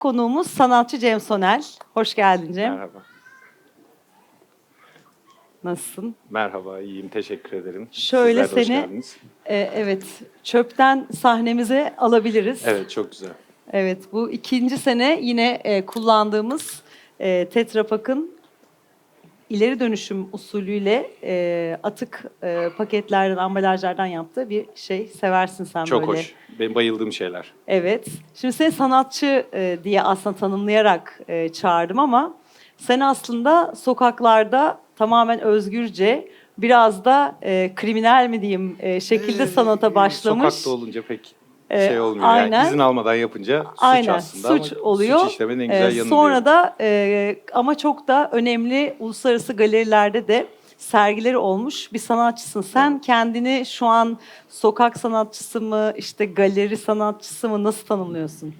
Konuğumuz sanatçı Cem Sonel. Hoş geldin Cem. Merhaba. Nasılsın? Merhaba, iyiyim. Teşekkür ederim. Şöyle Sizler seni-. Ee, evet, çöpten sahnemize alabiliriz. Evet, çok güzel. Evet, bu ikinci sene yine e, kullandığımız e, Tetra Pak'ın ileri dönüşüm usulüyle e, atık e, paketlerden, ambalajlardan yaptığı bir şey. Seversin sen çok böyle. hoş. Benim bayıldığım şeyler. Evet. Şimdi seni sanatçı e, diye aslında tanımlayarak e, çağırdım ama sen aslında sokaklarda tamamen özgürce biraz da e, kriminal mi diyeyim e, şekilde Ee, sanata başlamış. Sokakta olunca pek Ee, şey olmuyor. aynen. Yani izin almadan yapınca suç Aynen aslında suç ama oluyor. suç işlemenin en güzel Ee, yanı Sonra diyorum. da e, ama çok da önemli uluslararası galerilerde de sergileri olmuş bir sanatçısın. Sen kendini şu an sokak sanatçısı mı, işte galeri sanatçısı mı nasıl tanımlıyorsun?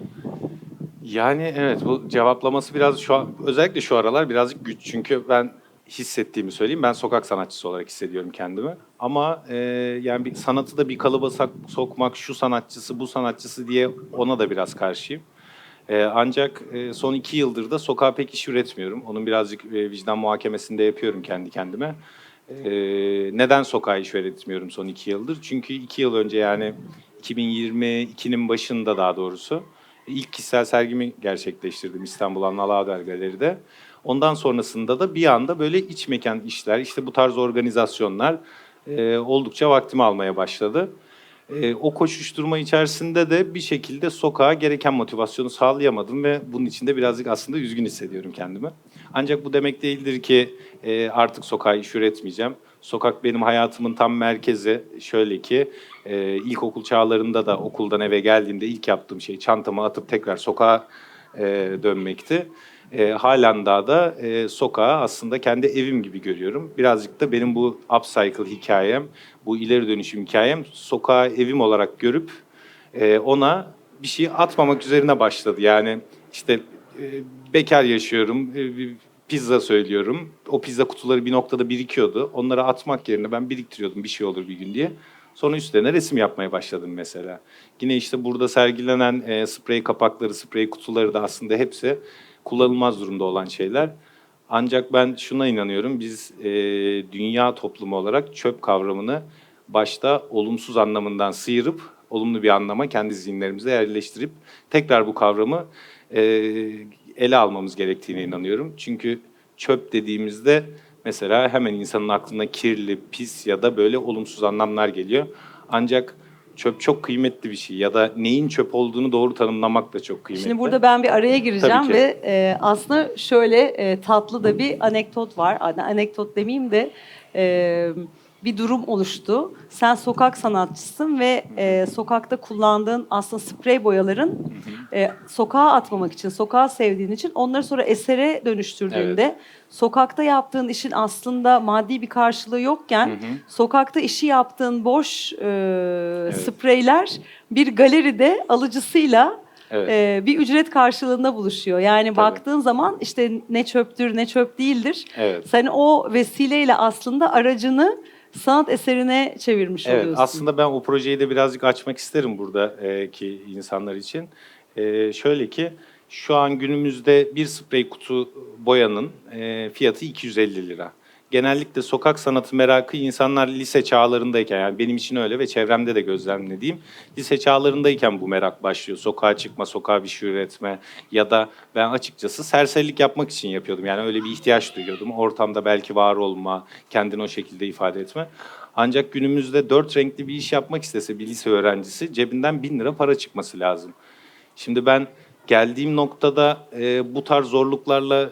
Yani evet bu cevaplaması biraz şu an özellikle şu aralar birazcık güç. Çünkü ben hissettiğimi söyleyeyim. Ben sokak sanatçısı olarak hissediyorum kendimi. Ama e, yani bir sanatı da bir kalıba sokmak, şu sanatçısı, bu sanatçısı diye ona da biraz karşıyım. E, ancak e, son iki yıldır da sokağa pek iş üretmiyorum. Onun birazcık e, vicdan muhakemesinde yapıyorum kendi kendime. E, neden sokağa iş üretmiyorum son iki yıldır? Çünkü iki yıl önce yani 2022'nin başında daha doğrusu ilk kişisel sergimi gerçekleştirdim İstanbul Anlalıhaber Galeri'de. Ondan sonrasında da bir anda böyle iç mekan işler, işte bu tarz organizasyonlar e, oldukça vaktimi almaya başladı. E, o koşuşturma içerisinde de bir şekilde sokağa gereken motivasyonu sağlayamadım ve bunun için de birazcık aslında üzgün hissediyorum kendimi. Ancak bu demek değildir ki e, artık sokağa iş üretmeyeceğim. Sokak benim hayatımın tam merkezi. Şöyle ki e, ilkokul çağlarında da okuldan eve geldiğimde ilk yaptığım şey çantamı atıp tekrar sokağa e, dönmekti. E, halen daha da e, sokağı aslında kendi evim gibi görüyorum. Birazcık da benim bu upcycle hikayem, bu ileri dönüşüm hikayem sokağı evim olarak görüp e, ona bir şey atmamak üzerine başladı. Yani işte e, bekar yaşıyorum, e, pizza söylüyorum. O pizza kutuları bir noktada birikiyordu. Onları atmak yerine ben biriktiriyordum bir şey olur bir gün diye. Sonra üstlerine resim yapmaya başladım mesela. Yine işte burada sergilenen e, sprey kapakları, sprey kutuları da aslında hepsi kullanılmaz durumda olan şeyler. Ancak ben şuna inanıyorum, biz e, dünya toplumu olarak çöp kavramını başta olumsuz anlamından sıyırıp olumlu bir anlama kendi zihinlerimize yerleştirip tekrar bu kavramı e, ele almamız gerektiğine inanıyorum. Çünkü çöp dediğimizde mesela hemen insanın aklına kirli, pis ya da böyle olumsuz anlamlar geliyor. Ancak çöp çok kıymetli bir şey ya da neyin çöp olduğunu doğru tanımlamak da çok kıymetli. Şimdi burada ben bir araya gireceğim ve e, aslında şöyle e, tatlı da bir anekdot var. Hani Anekdot demeyeyim de e, bir durum oluştu. Sen sokak sanatçısın ve e, sokakta kullandığın aslında sprey boyaların e, sokağa atmamak için, sokağı sevdiğin için onları sonra esere dönüştürdüğünde sokakta yaptığın işin aslında maddi bir karşılığı yokken Hı hı. sokakta işi yaptığın boş e, spreyler bir galeride alıcısıyla Evet. e, bir ücret karşılığında buluşuyor. Yani Tabii. baktığın zaman işte ne çöptür ne çöp değildir. Evet. Sen o vesileyle aslında aracını sanat eserine çevirmiş Evet, oluyorsun. aslında ben o projeyi de birazcık açmak isterim buradaki insanlar için. E, şöyle ki, şu an günümüzde bir sprey kutu boyanın e, fiyatı 250 lira. Genellikle sokak sanatı merakı insanlar lise çağlarındayken, yani benim için öyle ve çevremde de gözlemlediğim, lise çağlarındayken bu merak başlıyor. Sokağa çıkma, sokağa bir şey üretme ya da ben açıkçası serserilik yapmak için yapıyordum. Yani öyle bir ihtiyaç duyuyordum. Ortamda belki var olma, kendini o şekilde ifade etme. Ancak günümüzde dört renkli bir iş yapmak istese bir lise öğrencisi cebinden bin lira para çıkması lazım. Şimdi ben geldiğim noktada e, bu tarz zorluklarla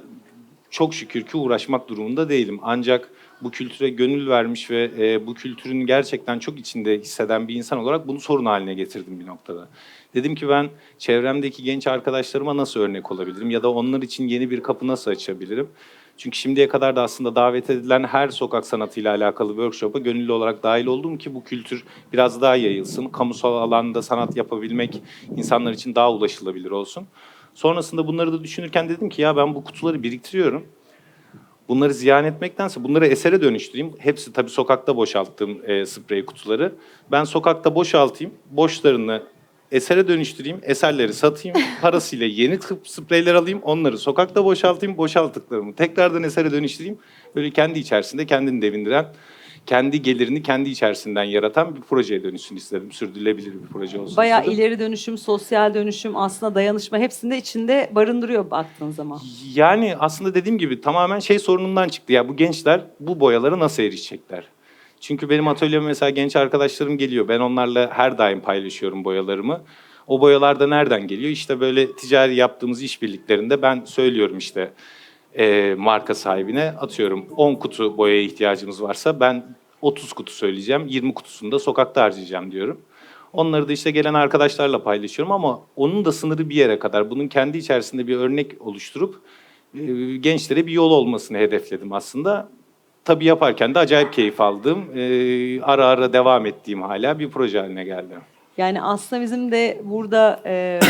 çok şükür ki uğraşmak durumunda değilim. Ancak bu kültüre gönül vermiş ve e, bu kültürün gerçekten çok içinde hisseden bir insan olarak bunu sorun haline getirdim bir noktada. Dedim ki ben çevremdeki genç arkadaşlarıma nasıl örnek olabilirim ya da onlar için yeni bir kapı nasıl açabilirim? Çünkü şimdiye kadar da aslında davet edilen her sokak sanatıyla alakalı workshop'a gönüllü olarak dahil oldum ki bu kültür biraz daha yayılsın. Kamusal alanda sanat yapabilmek insanlar için daha ulaşılabilir olsun. Sonrasında bunları da düşünürken dedim ki ya ben bu kutuları biriktiriyorum. Bunları ziyan etmektense bunları esere dönüştüreyim. Hepsi tabii sokakta boşalttığım e, sprey kutuları. Ben sokakta boşaltayım. Boşlarını esere dönüştüreyim, eserleri satayım, parasıyla yeni spreyler alayım, onları sokakta boşaltayım, boşalttıklarımı tekrardan esere dönüştüreyim. Böyle kendi içerisinde kendini devindiren, kendi gelirini kendi içerisinden yaratan bir projeye dönüşsün istedim. Sürdürülebilir bir proje olsun Bayağı istedim. ileri dönüşüm, sosyal dönüşüm, aslında dayanışma hepsini de içinde barındırıyor baktığın zaman. Yani aslında dediğim gibi tamamen şey sorunundan çıktı. Ya bu gençler bu boyalara nasıl erişecekler? Çünkü benim atölyeme mesela genç arkadaşlarım geliyor. Ben onlarla her daim paylaşıyorum boyalarımı. O boyalar da nereden geliyor? İşte böyle ticari yaptığımız işbirliklerinde ben söylüyorum işte e, marka sahibine atıyorum 10 kutu boyaya ihtiyacımız varsa ben 30 kutu söyleyeceğim. 20 kutusunu da sokakta harcayacağım diyorum. Onları da işte gelen arkadaşlarla paylaşıyorum ama onun da sınırı bir yere kadar. Bunun kendi içerisinde bir örnek oluşturup e, gençlere bir yol olmasını hedefledim aslında. Tabii yaparken de acayip keyif aldığım, e, ara ara devam ettiğim hala bir proje haline geldi. Yani aslında bizim de burada e,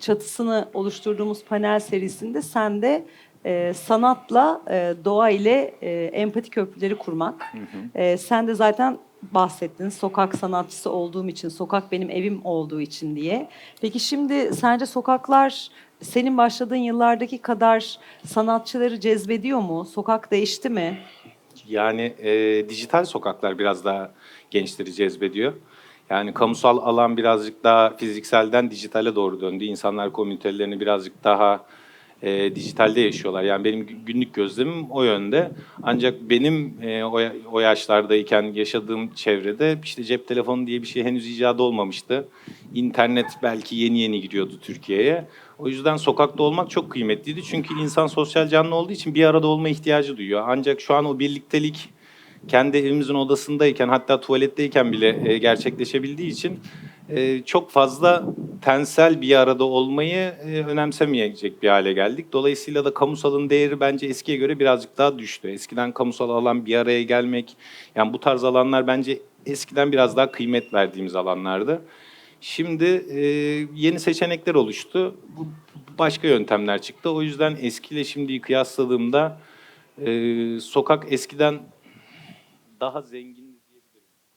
çatısını oluşturduğumuz panel serisinde sen de e, sanatla e, doğa ile e, empati köprüleri kurmak. E, sen de zaten bahsettin sokak sanatçısı olduğum için, sokak benim evim olduğu için diye. Peki şimdi sence sokaklar senin başladığın yıllardaki kadar sanatçıları cezbediyor mu? Sokak değişti mi? Yani e, dijital sokaklar biraz daha gençleri cezbediyor. Yani kamusal alan birazcık daha fizikselden dijitale doğru döndü. İnsanlar komünitelerini birazcık daha e, dijitalde yaşıyorlar. Yani benim gü- günlük gözlemim o yönde. Ancak benim e, o, o yaşlardayken yaşadığım çevrede işte cep telefonu diye bir şey henüz icat olmamıştı. İnternet belki yeni yeni giriyordu Türkiye'ye. O yüzden sokakta olmak çok kıymetliydi. Çünkü insan sosyal canlı olduğu için bir arada olma ihtiyacı duyuyor. Ancak şu an o birliktelik kendi evimizin odasındayken hatta tuvaletteyken bile e, gerçekleşebildiği için e, çok fazla tensel bir arada olmayı e, önemsemeyecek bir hale geldik. Dolayısıyla da kamusalın değeri bence eskiye göre birazcık daha düştü. Eskiden kamusal alan bir araya gelmek, yani bu tarz alanlar bence eskiden biraz daha kıymet verdiğimiz alanlardı. Şimdi e, yeni seçenekler oluştu. Bu başka yöntemler çıktı. O yüzden eskiyle şimdiyi kıyasladığımda e, sokak eskiden daha zengin.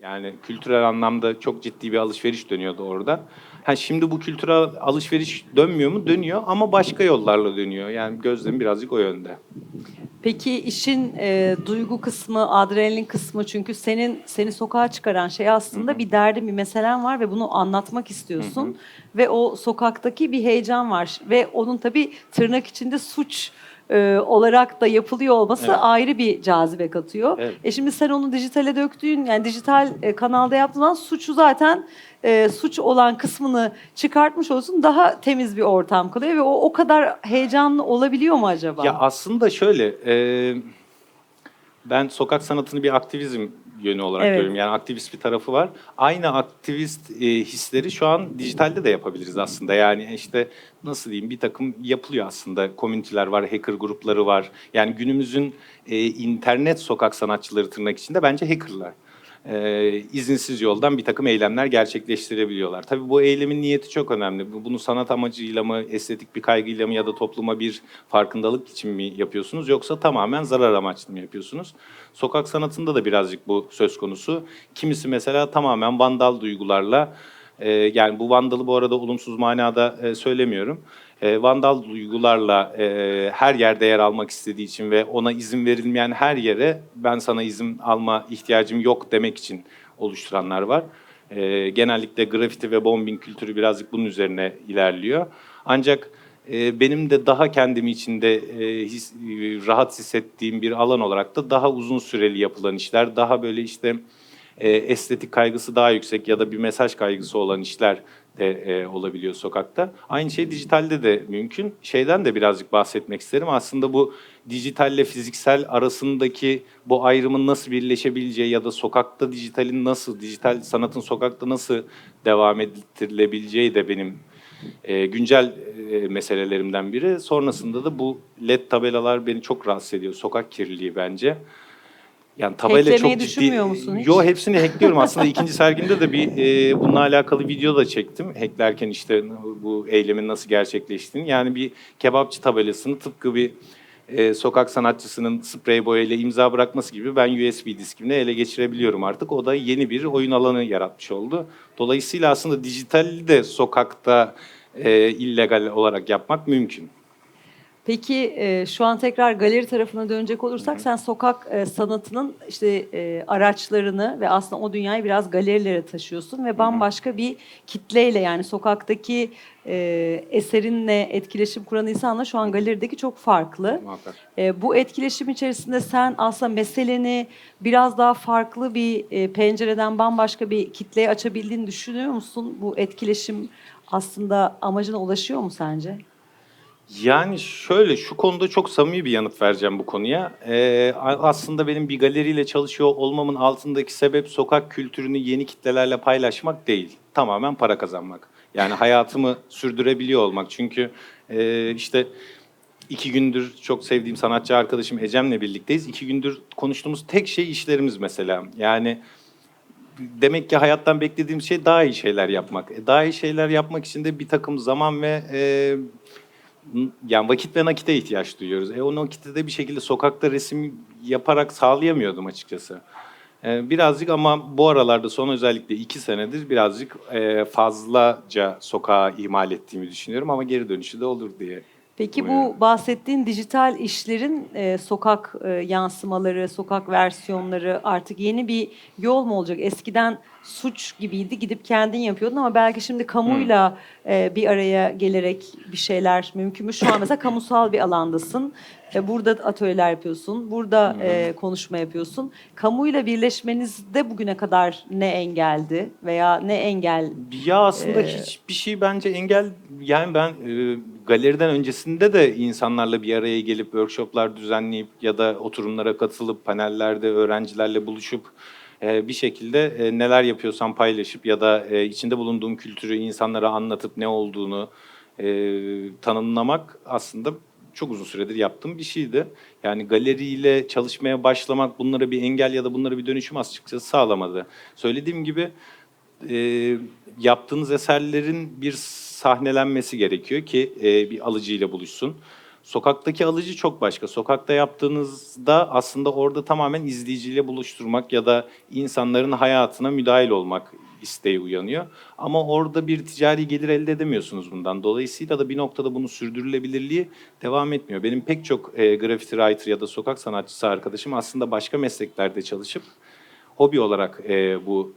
Yani kültürel anlamda çok ciddi bir alışveriş dönüyordu orada. Ha şimdi bu kültürel alışveriş dönmüyor mu? Dönüyor ama başka yollarla dönüyor. Yani gözlem birazcık o yönde. Peki işin e, duygu kısmı, adrenalin kısmı çünkü senin seni sokağa çıkaran şey aslında bir derdin, bir meselen var ve bunu anlatmak istiyorsun ve o sokaktaki bir heyecan var ve onun tabii tırnak içinde suç e, olarak da yapılıyor olması Evet. ayrı bir cazibe katıyor. Evet. E şimdi sen onu dijitale döktüğün yani dijital e, kanalda yaptığın zaman suçu zaten e, suç olan kısmını çıkartmış olsun daha temiz bir ortam kalıyor ve o o kadar heyecanlı olabiliyor mu acaba? Ya aslında şöyle, e, ben sokak sanatını bir aktivizm yönü olarak Evet. görüyorum. Yani aktivist bir tarafı var. Aynı aktivist e, hisleri şu an dijitalde de yapabiliriz aslında. Yani işte nasıl diyeyim bir takım yapılıyor aslında. Komüniteler var, hacker grupları var. Yani günümüzün e, internet sokak sanatçıları tırnak içinde bence hackerlar. E, izinsiz yoldan bir takım eylemler gerçekleştirebiliyorlar. Tabii bu eylemin niyeti çok önemli. Bu- Bunu sanat amacıyla mı, estetik bir kaygıyla mı ya da topluma bir farkındalık için mi yapıyorsunuz yoksa tamamen zarar amaçlı mı yapıyorsunuz? Sokak sanatında da birazcık bu söz konusu. Kimisi mesela tamamen vandal duygularla e, yani bu vandalı bu arada olumsuz manada e, söylemiyorum. E, vandal duygularla e, her yerde yer almak istediği için ve ona izin verilmeyen her yere ben sana izin alma ihtiyacım yok demek için oluşturanlar var. E, genellikle grafiti ve bombing kültürü birazcık bunun üzerine ilerliyor. Ancak e, benim de daha kendimi içinde e, his- e, rahat hissettiğim bir alan olarak da daha uzun süreli yapılan işler, daha böyle işte e, estetik kaygısı daha yüksek ya da bir mesaj kaygısı olan işler de e, olabiliyor sokakta. Aynı şey dijitalde de mümkün. Şeyden de birazcık bahsetmek isterim. Aslında bu dijitalle fiziksel arasındaki bu ayrımın nasıl birleşebileceği ya da sokakta dijitalin nasıl, dijital sanatın sokakta nasıl devam ettirilebileceği de benim e, güncel e, meselelerimden biri. Sonrasında da bu led tabelalar beni çok rahatsız ediyor. Sokak kirliliği bence. Yani Hacklemeyi çok ciddi. düşünmüyor musun hiç? Yo hepsini hackliyorum. Aslında ikinci sergimde de bir e, bununla alakalı video da çektim. Hacklerken işte bu eylemin nasıl gerçekleştiğini. Yani bir kebapçı tabelasını tıpkı bir e, sokak sanatçısının sprey boyayla imza bırakması gibi ben USB diskimle ele geçirebiliyorum artık. O da yeni bir oyun alanı yaratmış oldu. Dolayısıyla aslında dijitali de sokakta e, illegal olarak yapmak mümkün. Peki e, şu an tekrar galeri tarafına dönecek olursak sen sokak e, sanatının işte e, araçlarını ve aslında o dünyayı biraz galerilere taşıyorsun ve bambaşka bir kitleyle yani sokaktaki e, eserinle etkileşim kuran insanla şu an galerideki çok farklı. Muhakkak. E, bu etkileşim içerisinde sen aslında meseleni biraz daha farklı bir e, pencereden bambaşka bir kitleye açabildiğini düşünüyor musun? Bu etkileşim aslında amacına ulaşıyor mu sence? Yani şöyle şu konuda çok samimi bir yanıt vereceğim bu konuya. Ee, aslında benim bir galeriyle çalışıyor olmamın altındaki sebep sokak kültürünü yeni kitlelerle paylaşmak değil. Tamamen para kazanmak. Yani hayatımı sürdürebiliyor olmak. Çünkü e, işte iki gündür çok sevdiğim sanatçı arkadaşım Ecem'le birlikteyiz. İki gündür konuştuğumuz tek şey işlerimiz mesela. Yani demek ki hayattan beklediğim şey daha iyi şeyler yapmak. E, daha iyi şeyler yapmak için de bir takım zaman ve e, yani vakit ve nakite ihtiyaç duyuyoruz. E o nakiti de bir şekilde sokakta resim yaparak sağlayamıyordum açıkçası. E, birazcık ama bu aralarda son özellikle iki senedir birazcık e, fazlaca sokağa ihmal ettiğimi düşünüyorum ama geri dönüşü de olur diye. Peki bu bahsettiğin dijital işlerin e, sokak e, yansımaları, sokak versiyonları artık yeni bir yol mu olacak? Eskiden suç gibiydi, gidip kendin yapıyordun ama belki şimdi kamuyla e, bir araya gelerek bir şeyler mümkün mü? Şu an mesela kamusal bir alandasın. E, burada atölyeler yapıyorsun, burada e, konuşma yapıyorsun. Kamuyla birleşmenizde bugüne kadar ne engeldi veya ne engel Ya aslında Ee, hiçbir şey bence engel yani ben e, galeriden öncesinde de insanlarla bir araya gelip workshoplar düzenleyip ya da oturumlara katılıp panellerde öğrencilerle buluşup e, bir şekilde e, neler yapıyorsam paylaşıp ya da e, içinde bulunduğum kültürü insanlara anlatıp ne olduğunu tanımlamak aslında çok uzun süredir yaptığım bir şeydi. Yani galeriyle çalışmaya başlamak bunlara bir engel ya da bunlara bir dönüşüm açıkçası sağlamadı. Söylediğim gibi e, yaptığınız eserlerin bir sahnelenmesi gerekiyor ki e, bir alıcıyla buluşsun. Sokaktaki alıcı çok başka. Sokakta yaptığınızda aslında orada tamamen izleyiciyle buluşturmak ya da insanların hayatına müdahil olmak isteği uyanıyor. Ama orada bir ticari gelir elde edemiyorsunuz bundan. Dolayısıyla da bir noktada bunun sürdürülebilirliği devam etmiyor. Benim pek çok e, graffiti writer ya da sokak sanatçısı arkadaşım aslında başka mesleklerde çalışıp hobi olarak e, bu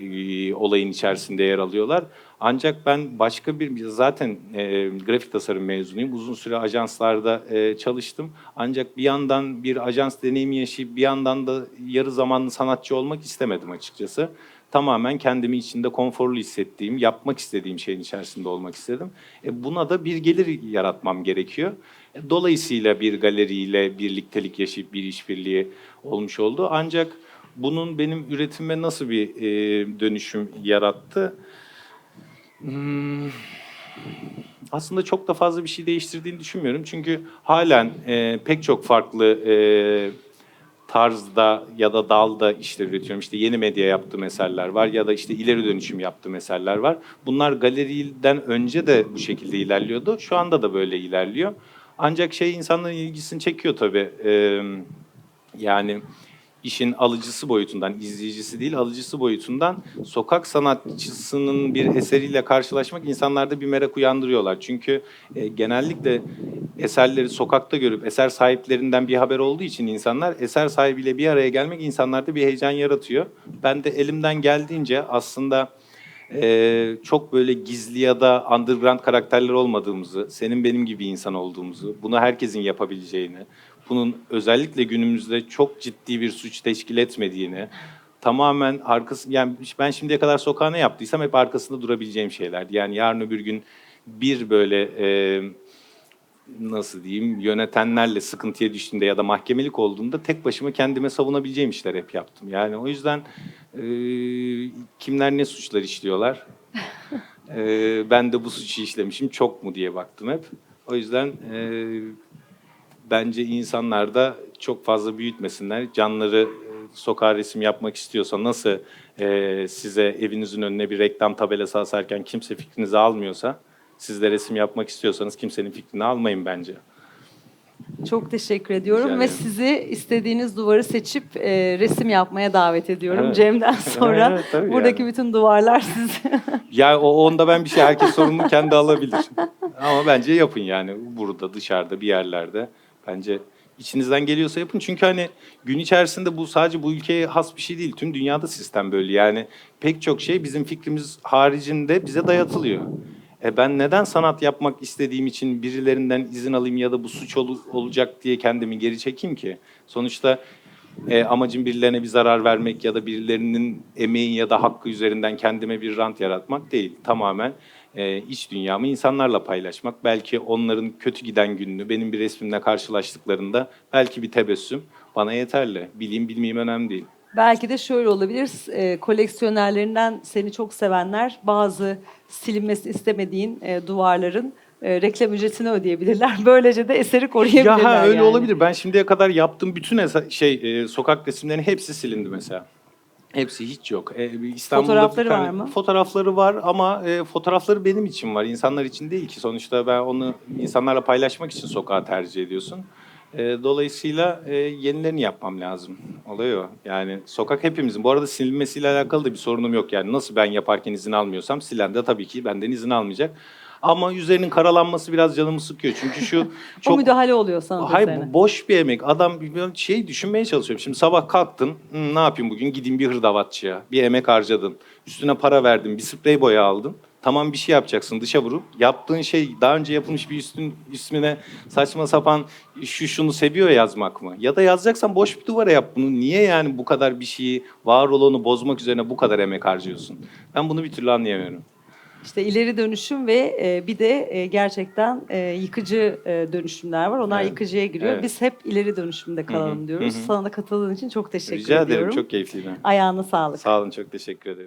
e, olayın içerisinde yer alıyorlar. Ancak ben başka bir zaten e, grafik tasarım mezunuyum. Uzun süre ajanslarda e, çalıştım. Ancak bir yandan bir ajans deneyimi yaşayıp bir yandan da yarı zamanlı sanatçı olmak istemedim açıkçası. Tamamen kendimi içinde konforlu hissettiğim, yapmak istediğim şeyin içerisinde olmak istedim. E, buna da bir gelir yaratmam gerekiyor. E, Dolayısıyla bir galeriyle birliktelik yaşayıp bir işbirliği olmuş oldu. Ancak bunun benim üretime nasıl bir e, dönüşüm yarattı? Hmm, aslında çok da fazla bir şey değiştirdiğini düşünmüyorum. Çünkü halen e, pek çok farklı e, tarzda ya da dalda işler üretiyorum. İşte yeni medya yaptığım eserler var ya da işte ileri dönüşüm yaptığım eserler var. Bunlar galeriden önce de bu şekilde ilerliyordu. Şu anda da böyle ilerliyor. Ancak şey insanların ilgisini çekiyor tabii. E, yani işin alıcısı boyutundan, izleyicisi değil alıcısı boyutundan sokak sanatçısının bir eseriyle karşılaşmak insanlarda bir merak uyandırıyorlar. Çünkü e, genellikle eserleri sokakta görüp eser sahiplerinden bir haber olduğu için insanlar eser sahibiyle bir araya gelmek insanlarda bir heyecan yaratıyor. Ben de elimden geldiğince aslında e, çok böyle gizli ya da underground karakterler olmadığımızı, senin benim gibi insan olduğumuzu, bunu herkesin yapabileceğini, bunun özellikle günümüzde çok ciddi bir suç teşkil etmediğini, tamamen arkası yani ben şimdiye kadar sokağa ne yaptıysam hep arkasında durabileceğim şeylerdi. Yani yarın öbür gün bir böyle e, nasıl diyeyim yönetenlerle sıkıntıya düştüğümde ya da mahkemelik olduğunda tek başıma kendime savunabileceğim işler hep yaptım. Yani o yüzden e, kimler ne suçlar işliyorlar? E, ben de bu suçu işlemişim çok mu diye baktım hep. O yüzden e, bence insanlar da çok fazla büyütmesinler. Canları e, sokağa resim yapmak istiyorsa nasıl e, size evinizin önüne bir reklam tabelası asarken kimse fikrinizi almıyorsa siz de resim yapmak istiyorsanız kimsenin fikrini almayın bence. Çok teşekkür ediyorum Rica ve sizi istediğiniz duvarı seçip e, resim yapmaya davet ediyorum. Evet. Cem'den sonra Evet, buradaki yani. bütün duvarlar siz. Ya o onda ben bir şey herkes sorumlu kendi alabilir. Ama bence yapın yani burada dışarıda bir yerlerde. Bence içinizden geliyorsa yapın. Çünkü hani gün içerisinde bu sadece bu ülkeye has bir şey değil. Tüm dünyada sistem böyle. Yani pek çok şey bizim fikrimiz haricinde bize dayatılıyor. E ben neden sanat yapmak istediğim için birilerinden izin alayım ya da bu suç ol- olacak diye kendimi geri çekeyim ki? Sonuçta e, amacım birilerine bir zarar vermek ya da birilerinin emeği ya da hakkı üzerinden kendime bir rant yaratmak değil. Tamamen e, iç dünyamı insanlarla paylaşmak. Belki onların kötü giden gününü benim bir resmimle karşılaştıklarında belki bir tebessüm bana yeterli. Bileyim bilmeyeyim önemli değil. Belki de şöyle olabilir. e, koleksiyonerlerinden seni çok sevenler bazı silinmesini istemediğin e, duvarların e, reklam ücretini ödeyebilirler. Böylece de eseri koruyabilirler. Ya ha, öyle yani. olabilir. Ben şimdiye kadar yaptığım bütün şey e, sokak resimlerinin hepsi silindi mesela. Hepsi hiç yok. E, İstanbul'da Fotoğrafları tane- var mı? Fotoğrafları var ama e, fotoğrafları benim için var. İnsanlar için değil ki. Sonuçta ben onu insanlarla paylaşmak için sokağı tercih ediyorsun. E, dolayısıyla e, yenilerini yapmam lazım. Oluyor. Yani sokak hepimizin. Bu arada silinmesiyle alakalı da bir sorunum yok. Yani nasıl ben yaparken izin almıyorsam silen de tabii ki benden izin almayacak. Ama üzerinin karalanması biraz canımı sıkıyor. Çünkü şu O çok müdahale oluyor sana Hayır bu boş bir emek. Adam şey düşünmeye çalışıyorum. Şimdi sabah kalktın. "Hı, ne yapayım bugün? Gideyim bir hırdavatçıya. Bir emek harcadın. Üstüne para verdin. Bir sprey boya aldın. Tamam bir şey yapacaksın dışa vurup. Yaptığın şey daha önce yapılmış bir üstün üstüne saçma sapan şu şunu seviyor yazmak mı? Ya da yazacaksan boş bir duvara yap bunu. Niye yani bu kadar bir şeyi var olanı bozmak üzerine bu kadar emek harcıyorsun? Ben bunu bir türlü anlayamıyorum. İşte ileri dönüşüm ve e, bir de e, gerçekten e, yıkıcı e, dönüşümler var. Onlar Evet. yıkıcıya giriyor. Evet. Biz hep ileri dönüşümde kalalım diyoruz. hı hı. Sana da katıldığın için çok teşekkür Rica ediyorum. ederim. Çok keyifliydi. Ayağına sağlık. Sağ olun. Çok teşekkür ederim.